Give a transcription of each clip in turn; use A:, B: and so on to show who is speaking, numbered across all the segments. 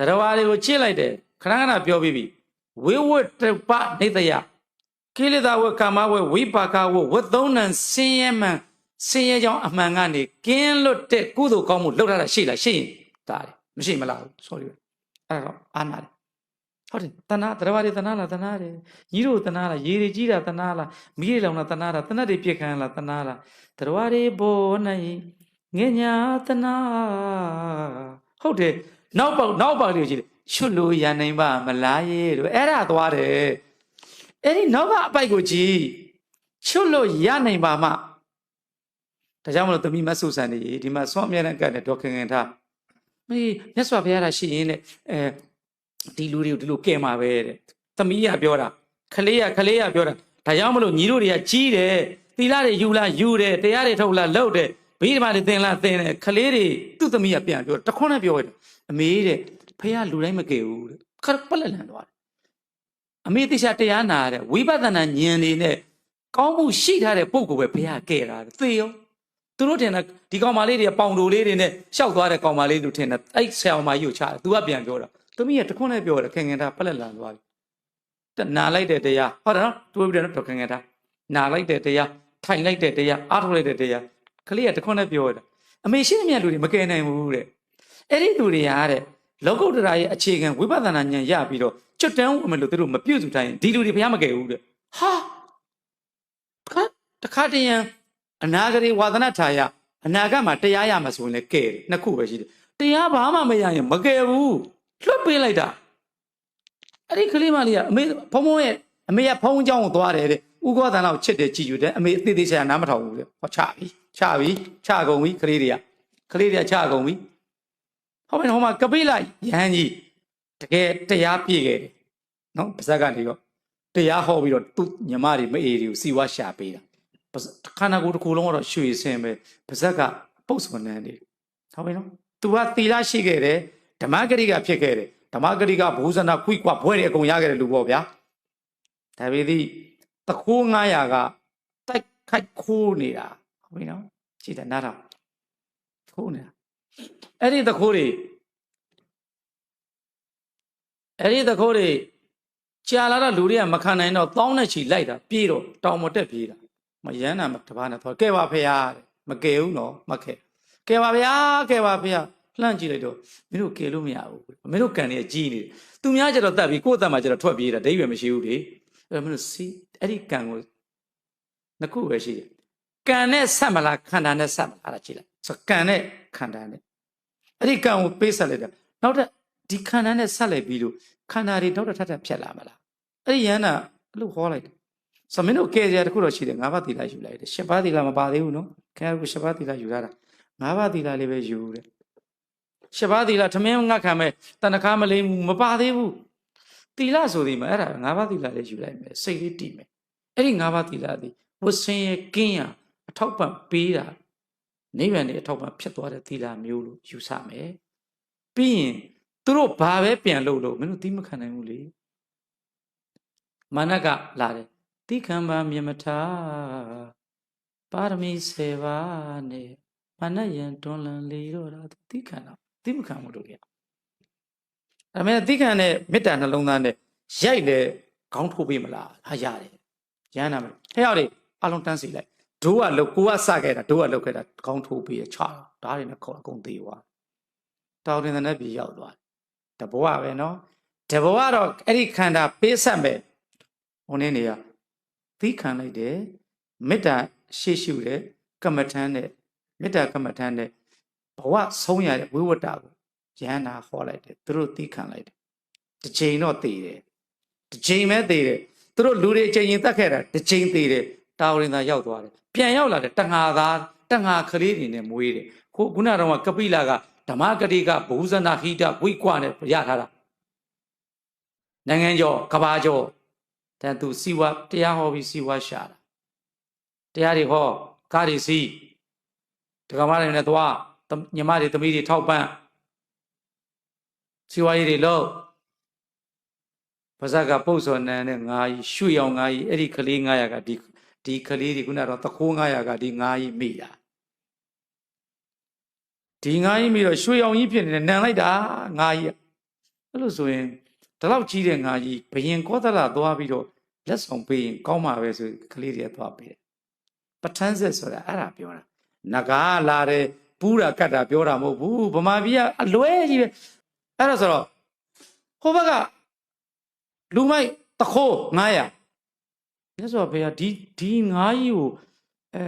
A: တရားဝါတွေကိုချစ်လိုက်တယ်ခဏခဏပြောပြီးပြီဝိဝတ်တပနေတယကိလေသာဝကာမဝဝိပါကဝဝသုံးနံစင်းရဲမှန်စင်းရဲကြောင်းအမှန်ကနေကင်းလွတ်တဲ့ကုသိုလ်ကောင်းမှုလုပ်ထားတာရှိလားရှိရင်ဒါတယ်မရှိမလား sorry အဲ့တော့အာနာတယ်ဟုတ်တယ်တဏှာတရားဝါတွေတဏှာလားတဏှာတယ်ကြီးတို့တဏှာလားရေတွေကြီးတာတဏှာလားမိတွေလောင်တာတဏှာလားတဏှာတွေပြစ်ခံလားတဏှာလားတရားဝါတွေဘောနိုင်ငဉ္ညာတဏှာဟုတ်တယ် နောက်ပေါက်နောက်ပေါက်လေးကိုကြည့်တယ်ချွတ်လို့ရနိုင်ပါမလားရဲ့တို့အဲ့ဒါသွားတယ်အဲ့ဒီနောက်ကအပိုက်ကိုကြည့်ချွတ်လို့ရနိုင်ပါမှဒါကြောင့်မလို့သမီးမဆုဆန်နေဒီမှာဆွမ်းအမြဲတမ်းကတ်တဲ့ဒေါက်ခင်ခင်ထားမေးမြတ်စွာဘုရားတာရှိရင်လေအဲဒီလူတွေကိုဒီလိုကဲမှာပဲတဲ့သမီးကပြောတာခလေးကခလေးကပြောတာဒါကြောင့်မလို့ညီတို့တွေကကြီးတယ်သီလတွေယူလားယူတယ်တရားတွေထုတ်လားလုပ်တယ် ဘိဓမ္မာတွေသင်လားသင်တယ်ခလေးတွေသူ့သမီးကပြန်ပြောတခွန်းနဲ့ပြောရတယ်အမေတဲ့ဖေကလူတိုင်းမကယ်ဘူးတဲ့ခက်ပလက်လန်သွားတယ်အမေတိချာတရားနာတဲ့ဝိပဿနာဉာဏ်နေနဲ့ကောင်းမှုရှိထားတဲ့ပုံကိုပဲဖေကကယ်တာသေရောသူတို့ထင်တာဒီကောင်မလေးတွေပေါင်တိုလေးတွေနဲ့ရှောက်သွားတဲ့ကောင်မလေးတို့ထင်တာအဲ့ဆရာမကြီးကိုချတယ် तू ကပြန်ပြောတာသမီးကတခွန်းနဲ့ပြောတယ်ခင်ခင်ထားပလက်လန်သွားပြီတနာလိုက်တဲ့တရားဟုတ်တယ်နော်တွေးပြီးတော့ခင်ခင်ထားနာလိုက်တဲ့တရားထိုင်လိုက်တဲ့တရားအားထုတ်လိုက်တဲ့တရား ကလေးကတခွန်းနဲ့ပြောတာအမေရှိသမျှလူတွေမကယ်နိုင်ဘူးတဲ့အဲ့ဒီသူတွေကတဲ့လောကုတ္တရာရဲ့အခြေခံဝိပဿနာဉာဏ်ရပြီးတော့ကျွတ်တန်းဦးမလို့သူတို့မပြုတ်စုတိုင်းဒီလူတွေဘုရားမကယ်ဘူးတဲ့ဟာခါတခါတရံအနာဂရေဝါသနာထာယအနာဂတ်မှာတရားရမှာဆိုရင်လည်းကဲတယ်နှစ်ခုပဲရှိတယ်တရားဘာမှမရရင်မကယ်ဘူးလွတ်ပေးလိုက်တာအဲ့ဒီကလေးမလေးကအမေဖုံဖုံရဲ့အမေကဖုံးเจ้าကိုသွားတယ်တဲ့ ဥကောသန်လောက်ချစ်တယ်ကြည်ယူတယ်အမေအသေးသေးချာနားမထောင်ဘူးတဲ့ဟောချပြီချပြီချကုန်ပြီကလေးတွေကကလေးတွေကချကုန်ပြီဟောမယ်ဟောမှာကပိလယဟန်ကြီးတကယ်တရားပြည့်ခဲ့တယ်နော်ပါဇက်ကနေတော့တရားဟောပြီးတော့သူညီမတွေမအေးတွေကိုစီဝါရှာပေးတာခန္ဓာကိုယ်တစ်ခုလုံးကတော့ရွှေစင်ပဲပါဇက်ကပုတ်စွန်နန်းနေဟုတ်ပြီနော် तू ကသီလရှိခဲ့တယ်ဓမ္မဂရိကဖြစ်ခဲ့တယ်ဓမ္မဂရိကဘူဇနာခွိကွာဘွဲတွေအကုန်ရခဲ့တယ်လူပေါ့ဗျာဒါပေသည် တခိုး900ကတိုက်ခိုက်ခိုးနေတာဟုတ်ပြီနော်ကြည့်တယ်နားထောင်ခိုးနေတာအဲ့ဒီတခိုးတွေအဲ့ဒီတခိုးတွေကြာလာတော့လူတွေကမခံနိုင်တော့တောင်းနဲ့ချီလိုက်တာပြေးတော့တောင်မတက်ပြေးတာမရမ်းတာတပားနဲ့သွားကဲပါဖေဟာမကဲဘူးနော်မကဲကဲပါဗျာကဲပါဖေဟာလှမ်းကြည့်လိုက်တော့မင်းတို့ကဲလို့မရဘူးမင်းတို့ကန်နေကြီးနေတယ်သူများကျတော့တတ်ပြီးကိုယ့်အသက်မှာကျတော့ထွက်ပြေးတာဒိဗယ်မရှိဘူးလေအဲ့တော့မင်းတို့စီ အဲ့ဒီကန်ကိုနှစ်ခုပဲရှိတယ်ကန်နဲ့ဆက်မလားခန္ဓာနဲ့ဆက်မလားအဲ့ဒါကြည့်လိုက်ဆိုကန်နဲ့ခန္ဓာနဲ့အဲ့ဒီကန်ကိုပေးဆက်လိုက်တာနောက်ထပ်ဒီခန္ဓာနဲ့ဆက်လိုက်ပြီးလို့ခန္ဓာတွေနောက်ထပ်ထပ်ထပ်ဖြတ်လာမလားအဲ့ဒီယန္တာအဲ့လိုဟောလိုက်တယ်ဆိုမင်းတို့ကဲကြရတခုတော့ရှိတယ်၅ပါးသီလယူလိုက်တယ်၈ပါးသီလမပါသေးဘူးနော်ခင်ဗျားတို့၈ပါးသီလယူရတာ၅ပါးသီလလေးပဲယူတဲ့၈ပါးသီလထမင်းငတ်ခံမဲ့တဏ္ဍခါမလိမ့်ဘူးမပါသေးဘူး သီလဆိုဒီမှာအဲ့ဒါ၅ပါးသီလလေးယူလိုက်မယ်စိတ်လေးတည်မယ်အဲ့ဒီ၅ပါးသီလသည်ဝဆင်းရဲ့ကင်းရအထောက်ပံ့ပေးတာနိဗ္ဗာန်နဲ့အထောက်ပံ့ဖြစ်သွားတဲ့သီလမျိုးလို့ယူဆမယ်ပြီးရင်သူတို့ဘာပဲပြန်လို့လို့မင်းတို့သီးမခံနိုင်ဘူးလေမာနကလာတယ်တိခံပါမြမထားပါရမီ7ပါးနဲ့မနယံတွန်းလန်လေတော့တာတိခံတော့တိမခံဘူးတို့က အဲ့မဲ့တိခံတဲ့မေတ္တာနှလုံးသားနဲ့ရိုက်လေခေါင်းထိုးပေးမလားဟာရတယ်ရမ်းနာမယ်ဟဲ့ရောက်လေအလုံးတန်းစီလိုက်ဒိုးကလောက်ကိုကစခဲ့တာဒိုးကလောက်ခဲ့တာခေါင်းထိုးပေးရချတာဓာတ်တွေနဲ့ခေါ်အကုန်သေးသွားတောင်းတင်တဲ့ပြည်ရောက်သွားတဘဝပဲနော်တဘဝတော့အဲ့ဒီခန္ဓာပေးဆက်မယ်ဟိုနေ့နေရသီးခံလိုက်တယ်မေတ္တာရှေ့ရှုတယ်ကမ္မထမ်းနဲ့မေတ္တာကမ္မထမ်းနဲ့ဘဝဆုံးရတဲ့ဝိဝတ္တကို ယန္နာဟောလိုက်တယ်သူတို့သီးခံလိုက်တယ်တစ်ချိန်တော့တည်တယ်တစ်ချိန်ပဲတည်တယ်သူတို့လူတွေအချိန်ရင်တတ်ခဲ့တာတစ်ချိန်တည်တယ်တာဝရင်သာရောက်သွားတယ်ပြန်ရောက်လာတယ်တငါသားတငါကလေးတွေနဲ့မွေးတယ်ခုခုနကတော့ကပိလာကဓမ္မဂတိကဘုဇနာဟိတဝိကွနဲ့ရထားတာနိုင်ငံကျော်ကဘာကျော်တဲ့သူစီဝါတရားဟောပြီးစီဝါရှာတာတရားတွေဟောကားတွေစီးဒကမတွေနဲ့သွားညီမတွေသမီးတွေထောက်ပံ့ စီဝါရေးတွေလို့ပါဇက်ကပုတ်စော်နန်းနဲ့ငါးကြီးရွှေရောင်ငါးကြီးအဲ့ဒီကလေး900ကဒီဒီကလေးတွေခုနကတော့တခိုး900ကဒီငါးကြီးမိတာဒီငါးကြီးမိတော့ရွှေရောင်ကြီးဖြစ်နေတယ်နန်လိုက်တာငါးကြီးအဲ့လိုဆိုရင်ဒီလောက်ကြီးတဲ့ငါကြီးဘယင်ကောသလသွားပြီးတော့လက်ဆောင်ပေးရင်ကောင်းမှာပဲဆိုကလေးတွေကသွားပေးတယ်ပဋ္ဌာန်းဆက်ဆိုတာအဲ့ဒါပြောတာနဂါလာတယ်ပူးတာကတ်တာပြောတာမဟုတ်ဘူးဗမာပြည်ကအလွဲကြီးပဲ အဲ့ဒါဆိုတော့ဟိုဘက်ကလူမိုက်တခိုး900မြတ်စွာဘုရားဒီဒီငါးကြီးကိုအဲ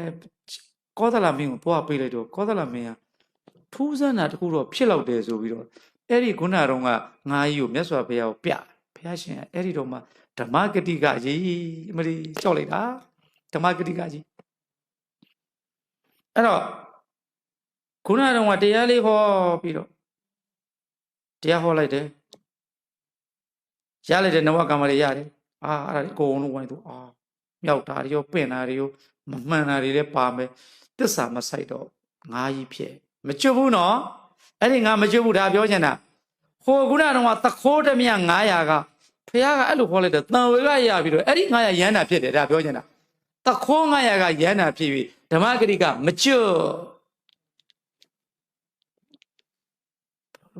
A: ကောသလမင်းကိုသွားပေးလိုက်တော့ကောသလမင်းကထူးဆန်းတာတခုတော့ဖြစ်လောက်တယ်ဆိုပြီးတော့အဲ့ဒီခုနတုန်းကငါးကြီးကိုမြတ်စွာဘုရားကိုပြဘုရားရှင်ကအဲ့ဒီတော့မှဓမ္မဂတိကကြီးအမလီကြောက်လိုက်တာဓမ္မဂတိကကြီးအဲ့တော့ခုနတုန်းကတရားလေးဟောပြီးတော့ တရားဟောလိုက်တယ်ရလိုက်တဲ့နဝကံမလေးရတယ်အာအဲ့ဒါအကုန်လုံးဝိုင်းသူအာမြောက်တာတွေရောပင့်တာတွေရောမမှန်တာတွေလည်းပါမယ်တစ္ဆာမဆိုင်တော့ငါးကြီးဖြစ်မကျွတ်ဘူးနော်အဲ့ဒီငါမကျွတ်ဘူးဒါပြောချင်တာဟိုခုနတုန်းကသခိုးတမြ900ကဖះကအဲ့လိုခေါ်လိုက်တယ်တန်ဝေကရပြီးတော့အဲ့ဒီ900ရမ်းတာဖြစ်တယ်ဒါပြောချင်တာသခိုး900ကရမ်းတာဖြစ်ပြီးဓမ္မဂရိကမကျွတ်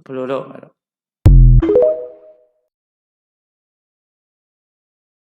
A: plurómero.